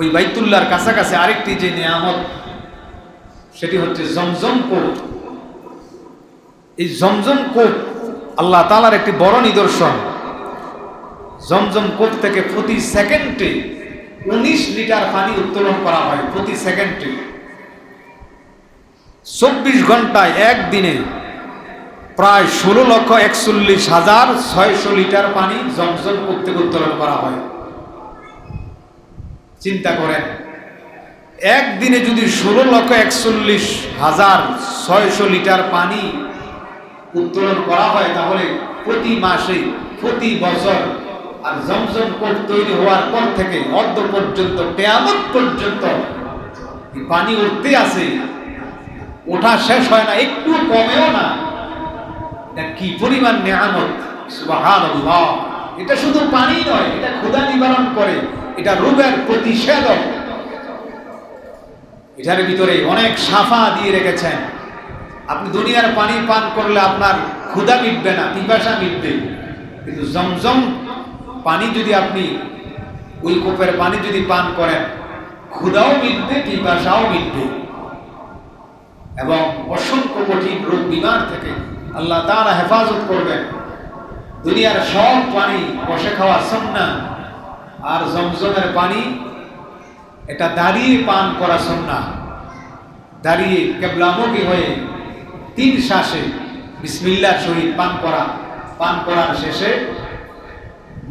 ওই বাইতুল্লার কাছাকাছি আরেকটি যে নিয়ামত, সেটি হচ্ছে জমজম কূপ এই জমজম কূপ আল্লাহ তালার একটি বড় নিদর্শন। জমজম কূপ থেকে প্রতি সেকেন্ডে উনিশ লিটার পানি উত্তোলন করা হয়, প্রতি সেকেন্ডে। চব্বিশ ঘন্টায় একদিনে প্রায় ষোলো লক্ষ একচল্লিশ হাজার ছয়শো লিটার পানি জমজম কূপ থেকে উত্তোলন করা হয়। চিন্তা করেন, একদিনে যদি ষোলো লক্ষ একচল্লিশ হাজার ছয়শো লিটার পানি উত্তোলন করা হয়, তাহলে প্রতি মাসে, প্রতি বছর আর জমজম কোট তৈরি হওয়ার পর থেকে অর্ধ পর্যন্ত কেয়ামত পর্যন্ত পানি উঠতে আছে। ওঠা শেষ হয় না, একটু কমেও না। কি পরিমাণ নেয়ামত? সুবহানাল্লাহ। এটা শুধু পানি নয়, এটা ক্ষুধা নিবারণ করে, এটা রোগের প্রতিষেধক। এটার ভিতরে অনেক সাফা দিয়ে রেখেছেন। আপনি দুনিয়ার পানি পান করলে আপনার ক্ষুধা মিটবে না, পিপাসা মিটবে। কিন্তু জমজম পানি যদি আপনি, ওই কূপের পানি যদি পান করেন, ক্ষুধাও মিটবে, পিপাসাও মিটবে। এবং অসংখ্য কঠিন রোগ বিমার থেকে আল্লাহ তারা হেফাজত করবেন। দুনিয়ার সব পানি বসে খাওয়া সন্না আর জমজমের পানি, এটা দাঁড়িয়ে পান করা সন্না দাঁড়িয়ে কেবলামুখী হয়ে তিন শ্বাসে বিসমিল্লার সহিত পান করা, পান করার শেষে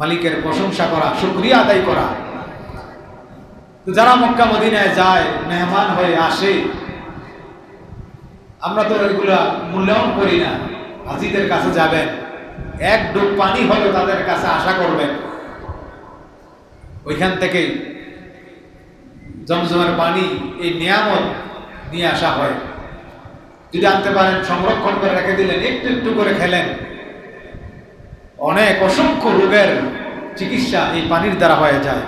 মালিকের প্রশংসা করা, শুক্রিয়া আদায় করা। তো যারা মক্কা মদিনায় যায়, মেহমান হয়ে আসে, আমরা তো এগুলা মূল্যায়ন করি না। হাজিদের কাছে যাবেন। এক ডুব পানি হলে তাদের কাছে আশা করবেন ওইখান থেকে জমজমের পানি এই নিয়ামত নিয়ে আসা হয়। যদি আনতে পারেন, সংরক্ষণ করে রেখে দিলেন, একটু একটু করে খেলেন। অনেক অসংখ্য রোগের চিকিৎসা এই পানির দ্বারা হয়ে যায়।